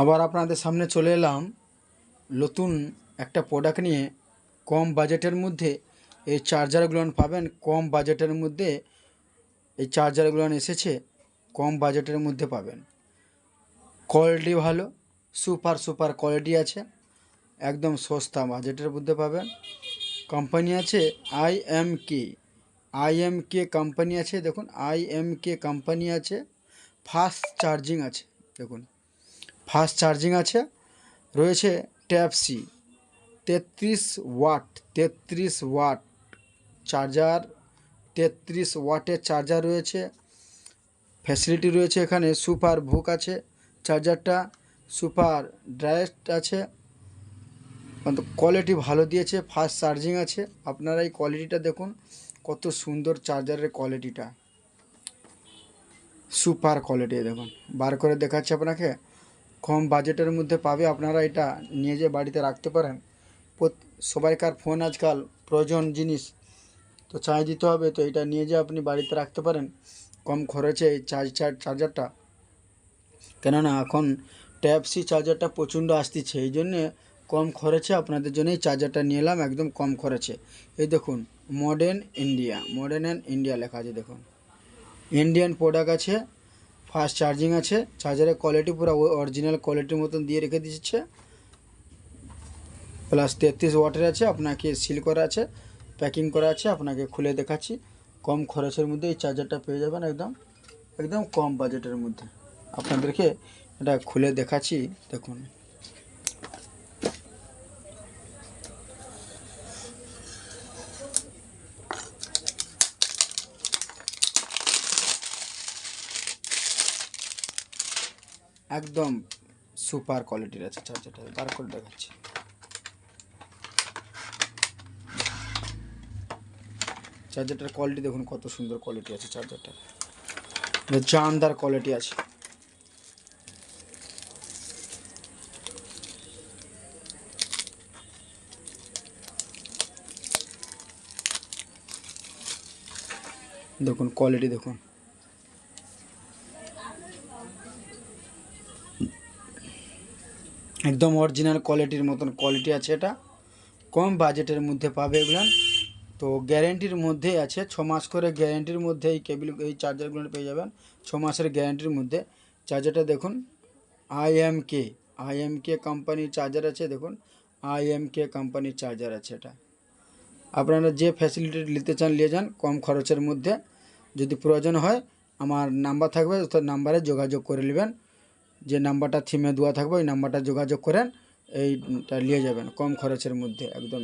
আবার আপনাদের সামনে চলে এলাম নতুন একটা প্রোডাক্ট নিয়ে। কম বাজেটের মধ্যে এই চার্জারগুলো পাবেন। কম বাজেটের মধ্যে এই চার্জারগুলো এসেছে, কম বাজেটের মধ্যে পাবেন। কোয়ালিটি ভালো সুপার সুপার কোয়ালিটি আছে। একদম সস্তা বাজেটের মধ্যে পাবেন। কোম্পানি আছে I M K I M K company আছে, দেখুন। আই এম কে কোম্পানি আছে। ফাস্ট চার্জিং আছে, দেখুন। ফাস্ট চার্জিং আছে, রয়েছে ট্যাপ সি, তেত্রিশ ওয়াট তেত্রিশ ওয়াট চার্জার, তেত্রিশ ওয়াটের চার্জার রয়েছে, ফ্যাসিলিটি রয়েছে এখানে, সুপার ভুক আছে, চার্জারটা সুপার ডাইরেক্ট আছে কোয়ালিটি ভালো দিয়েছে, ফাস্ট চার্জিং আছে, আপনারা এই কোয়ালিটিটা দেখুন, কত সুন্দর চার্জারের কোয়ালিটিটা সুপার কোয়ালিটি দেখুন, বার করে দেখাচ্ছি আপনাকে কম বাজেটের মধ্যে পাবে, আপনারা এটা নিয়ে যেয়ে বাড়িতে রাখতে পারেন। সবাইকার ফোন আজকাল প্রয়োজন জিনিস। তো চার্জ দিতে হবে, তো এটা নিয়ে যেয়ে আপনি বাড়িতে রাখতে পারেন। কম খরচে এই চার্জ চার্জ, চার্জারটা। কেননা এখন ট্যাপ সি চার্জারটা প্রচণ্ড আসতেছে, এই জন্যে কম খরচে আপনাদের জন্য এই চার্জারটা নিয়ে এলাম, একদম কম খরচে। এই দেখুন modern India modern and India লেখা আছে, দেখুন। ইন্ডিয়ান প্রোডাক্ট আছে ফাস্ট চার্জিং আছে। চার্জারের কোয়ালিটি পুরো অরিজিনাল কোয়ালিটির মতন দিয়ে রেখে দিচ্ছে প্লাস তেত্রিশ ওয়াটের আছে, আপনাকে সিল করা আছে প্যাকিং করা আছে, আপনাকে খুলে দেখাচ্ছি। কম খরচের মধ্যে এই চার্জারটা পেয়ে যাবেন একদম একদম কম বাজেটের মধ্যে। আপনাদেরকে এটা খুলে দেখাচ্ছি, দেখুন। একদম সুপার কোয়ালিটির আছে চার্জারটা বার করে দেখাচ্ছি। চার্জারটার কোয়ালিটি দেখুন কত সুন্দর কোয়ালিটি আছে চার্জারটার। এটা জানদার কোয়ালিটি আছে। দেখুন কোয়ালিটি দেখুন। একদম অরিজিনাল কোয়ালিটির মতন কোয়ালিটি আছে এটা। কম বাজেটের মধ্যে পাবে এগুলো। তো গ্যারেন্টির মধ্যেই আছে। ছ মাস করে গ্যারেন্টির মধ্যে এই কেবিল এই চার্জারগুলো পেয়ে যাবেন। ছ মাসের গ্যারেন্টির মধ্যে। চার্জারটা দেখুন I M K I M K কোম্পানির চার্জার আছে, দেখুন। আই এম কে কোম্পানির চার্জার আছে এটা। আপনারা যে ফ্যাসিলিটি নিতে চান, নিয়ে যান কম খরচের মধ্যে। যদি প্রয়োজন হয়, আমার নাম্বার থাকবে তো নাম্বারে যোগাযোগ করে নেবেন। যে নাম্বারটা থিমে দেওয়া থাকবে, ওই নাম্বারটা যোগাযোগ করেন, এইটা নিয়ে যাবেন, কম খরচের মধ্যে, একদম